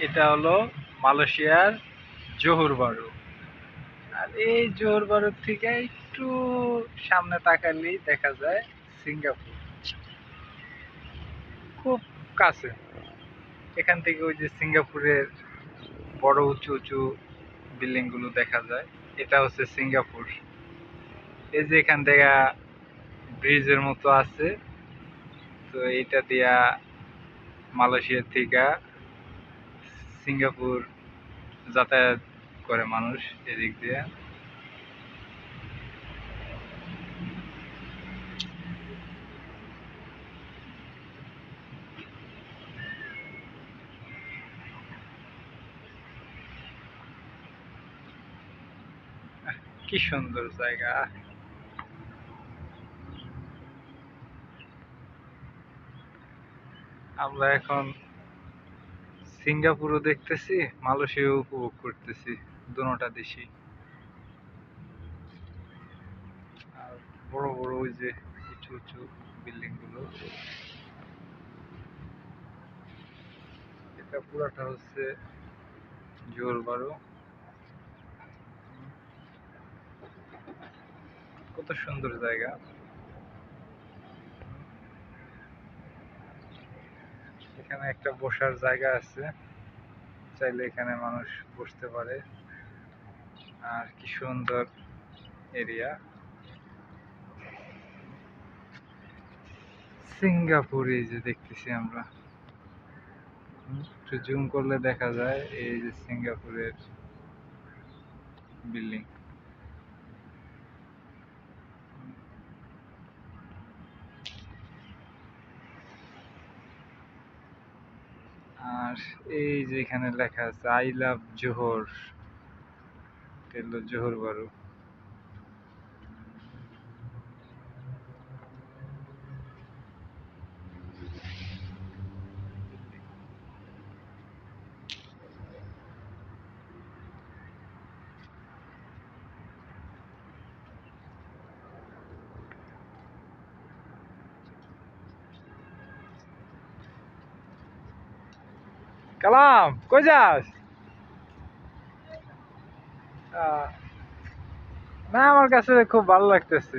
এটা হলো মালয়েশিয়ার জোহর বারু। আর এই জোহর বারুর থেকে একটু সামনে তাকালেই দেখা যায় সিঙ্গাপুর। খুব কাছে। এখান থেকে ওই যে সিঙ্গাপুরের বড় উঁচু উঁচু বিল্ডিংগুলো দেখা যায়। এটা হচ্ছে সিঙ্গাপুর। এই যে এখান থেকে ব্রিজের মতো আছে। তো এইটা দিয়া মালয়েশিয়ার থেকে সিঙ্গাপুর যাতায়াত করে মানুষ এদিক দিয়ে। কি সুন্দর জায়গা। আমরা এখন সিঙ্গাপুরও দেখতেছি, মালয়েশিয়াও উপভোগ করতেছি, দুটা দেশই। আর বড় বড় ওই যে উঁচু উঁচু বিল্ডিংগুলো এটা পুরাটা হচ্ছে জোর বারো কত সুন্দর জায়গা। এখানে একটা বসার জায়গা আছে। চাইলে এখানে মানুষ বসতে পারে। আর কি সুন্দর এরিয়া। সিঙ্গাপুর যে দেখতেছি আমরা। একটু জুম করলে দেখা যায় এই যে সিঙ্গাপুরের বিল্ডিং আর এই যে এখানে লেখা আছে আই লাভ জোহর এটা জোহর বারু। কালাম, কই যাস? না, আমার কাছে খুব ভালো লাগতেছে।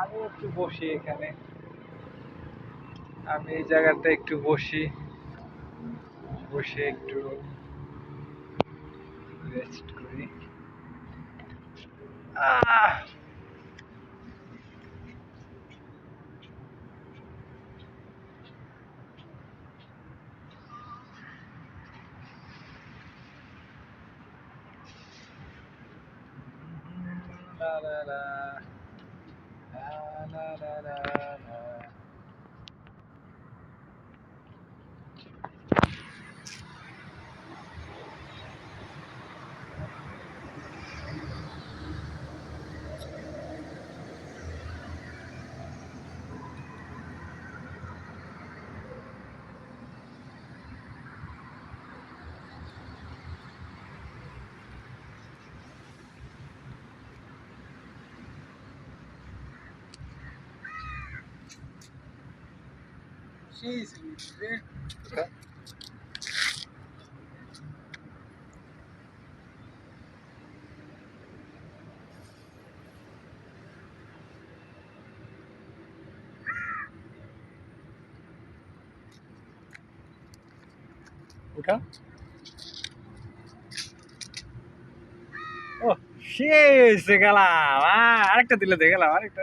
আমি একটু বসি এখানে। আমি এই জায়গাটা একটু বসি। বসে একটু রেস্ট করি আহ La la la. La la la la উঠা ও শেষ গেলাম আরেকটা দিলে দিয়ে গেলাম আরেকটা।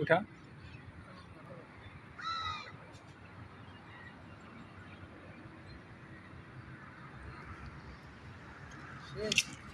उठा Thank